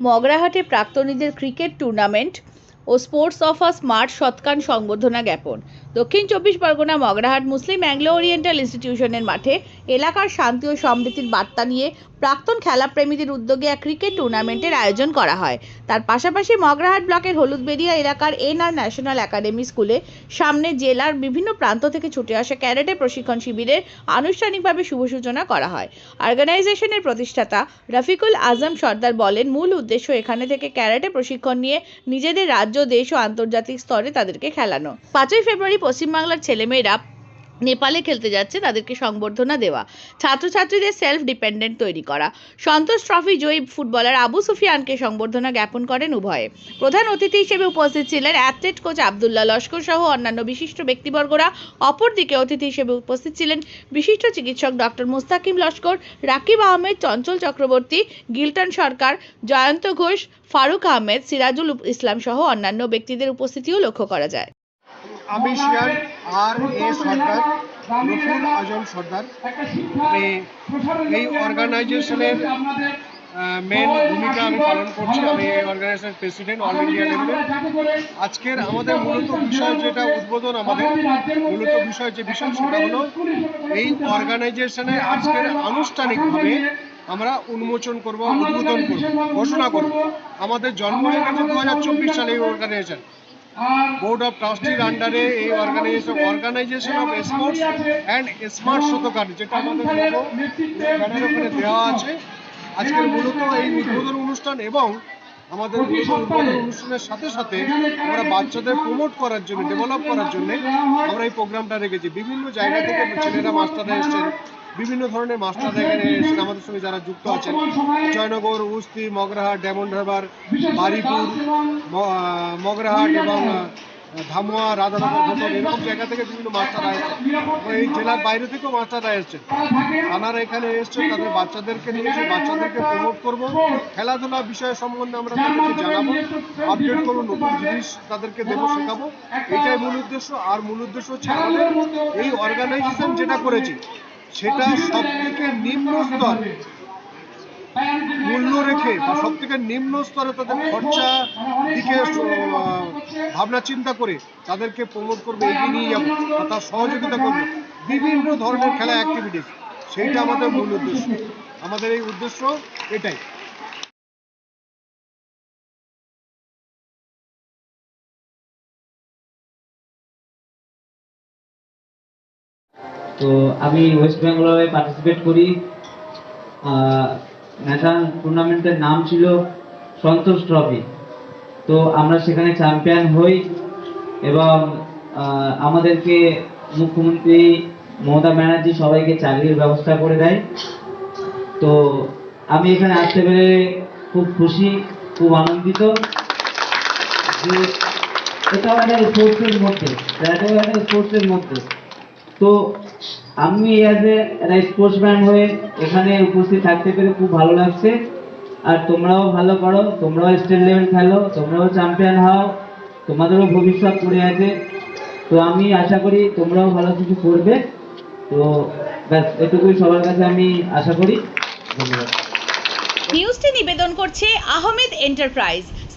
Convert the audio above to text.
মগরাহাটে প্রাক্তনীদের cricket tournament ও sports of a smart সৎকান সংবর্ধনা জ্ঞাপন। দক্ষিণ চব্বিশ Pargana, Magrahat, Muslim Anglo Oriental ইনস্টিটিউশনের মাঠে এলাকার শান্তি ও সমৃদ্ধির বার্তা নিয়ে প্রাক্তন খেলাপ্রেমীদের উদ্যোগে এক ক্রিকেট টুর্নামেন্টের আয়োজন করা হয়। তার পাশাপাশি মগরাহাট ব্লকের হলুদবেড়িয়া এলাকার এনআর ন্যাশনাল একাডেমি স্কুলে সামনে জেলার বিভিন্ন প্রান্ত থেকে ছুটে আসা ক্যারেটে প্রশিক্ষণ শিবিরের আনুষ্ঠানিকভাবে শুভ সূচনা করা হয়। অর্গানাইজেশনের প্রতিষ্ঠাতা রফিকুল আজম সর্দার বলেন, মূল উদ্দেশ্য এখানে থেকে ক্যারাটে প্রশিক্ষণ নিয়ে নিজেদের রাজ্য, দেশ ও আন্তর্জাতিক স্তরে তাদেরকে খেলানো। পাঁচই ফেব্রুয়ারি পশ্চিমবাংলার ছেলেমেয়েরা নেপালে খেলতে যাচ্ছে, তাদেরকে সংবর্ধনা দেওয়া। ছাত্রছাত্রীদের সেলফ ডিপেন্ডেন্ট তৈরি করা। সন্তোষ ট্রফি জয়ী ফুটবলার আবু সুফিয়ানকে সংবর্ধনা জ্ঞাপন করেন উভয়ে। প্রধান অতিথি হিসেবে উপস্থিত ছিলেন অ্যাথলেট কোচ আবদুল্লাহ লস্কর সহ অন্যান্য বিশিষ্ট ব্যক্তিবর্গরা। অপরদিকে অতিথি হিসেবে উপস্থিত ছিলেন বিশিষ্ট চিকিৎসক ডক্টর মুস্তাকিম লস্কর, রাকিব আহমেদ, চঞ্চল চক্রবর্তী, গিলটন সরকার, জয়ন্ত ঘোষ, ফারুক আহমেদ, সিরাজুল ইসলাম সহ অন্যান্য ব্যক্তিদের উপস্থিতিও লক্ষ্য করা যায়। আমি শিয়ান আর এ সর্দার রফিউল আজম সর্দার। এই অর্গানাইজেশনের মেন ভূমিকা আমি পালন করছি। আমি এই অর্গানাইজেশনের প্রেসিডেন্ট অল ইন্ডিয়া লেভেলে আজকের আমাদের মূলত বিষয় যেটা উদ্বোধন আমাদের, মূলত বিষয় যে বিষয় সেটা হলো, এই অর্গানাইজেশনে আজকের আনুষ্ঠানিকভাবে আমরা উন্মোচন করব, উদ্বোধন করব, ঘোষণা করব। আমাদের জন্ম হয়ে গেছে দু হাজার চব্বিশ সালে এই অর্গানাইজেশন বোর্ড অফ ট্রাস্টির আন্ডারে এই organisation organisation of sports and smart শতকার, যেটা আমাদের ব্যানার ওখানে দেওয়া আছে। আজকের মূলত এই উদ্বোধন অনুষ্ঠান এবং আমাদের উদ্বোধন অনুষ্ঠানের সাথে সাথে আমরা বাচ্চাদের প্রমোট করার জন্য ডেভেলপ করার জন্য আমরা এই প্রোগ্রামটা রেখেছি। বিভিন্ন জায়গা থেকে ছেলেরা মাস্টাররা এসেছেন। বিভিন্ন ধরনের মাস্টাররা এখানে আমাদের সঙ্গে যারা যুক্ত আছেন। জয়নগর, উস্তি, মগরাহাট, ডায়মন্ড হারবার, বারিপুর মগরাহাট এবং ধামুয়া, রাধানগর এরকম জায়গা থেকে বিভিন্ন মাস্টাররা এসেছেন। এবং এই জেলার বাইরে থেকেও মাস্টাররা এসেছেন। তারা এখানে এসছেন, তাদের বাচ্চাদেরকে নিয়ে এসে বাচ্চাদেরকে প্রমোট করব। খেলাধুলা বিষয় সম্বন্ধে আমরা তাদেরকে জানাব আপডেট করব, নতুন জিনিস তাদেরকে দেবো, শেখাবো। এটাই মূল উদ্দেশ্য। আর মূল উদ্দেশ্য হচ্ছে এই অর্গানাইজেশন যেটা করেছি সেটা সব থেকে নিম্ন স্তর। মূল্য রেখে বা সব থেকে নিম্ন স্তরে তাদের খরচা দিকে ভাবনা, চিন্তা করে তাদেরকে প্রমোট করবে, এগিয়ে নিয়ে যাব তার সহযোগিতা করবে। বিভিন্ন ধরনের খেলা অ্যাক্টিভিটিস সেইটা আমাদের মূল উদ্দেশ্য। আমাদের এই উদ্দেশ্য এটাই। তো আমি ওয়েস্ট বেঙ্গলে পার্টিসিপেট করি। ন্যাশনাল টুর্নামেন্টের নাম ছিল সন্তোষ ট্রফি তো আমরা সেখানে চ্যাম্পিয়ন হই এবং আমাদেরকে মুখ্যমন্ত্রী মমতা ব্যানার্জি সবাইকে চাকরির ব্যবস্থা করে দেয়। তো আমি এখানে আসতে পেরে খুব খুশি, খুব আনন্দিত যে এটাও একটা স্পোর্টসের মধ্যে এটাও একটা স্পোর্টসের মধ্যে। তো আমি অ্যাজ এ একটা স্পোর্টসম্যান হয়ে এখানে উপস্থিত থাকতে পেরে খুব ভালো লাগছে। আর তোমরাও ভালো করো তোমরাও স্টেট লেভেল খেলো তোমরাও চ্যাম্পিয়ন হও তোমাদেরও ভবিষ্যৎ পড়ে আছে। তো আমি আশা করি তোমরাও ভালো কিছু করবে। তো ব্যাস এটুকুই সবার কাছে আমি আশা করি। ধন্যবাদ। নিউজটি নিবেদন করছে আহমেদ এন্টারপ্রাইজ।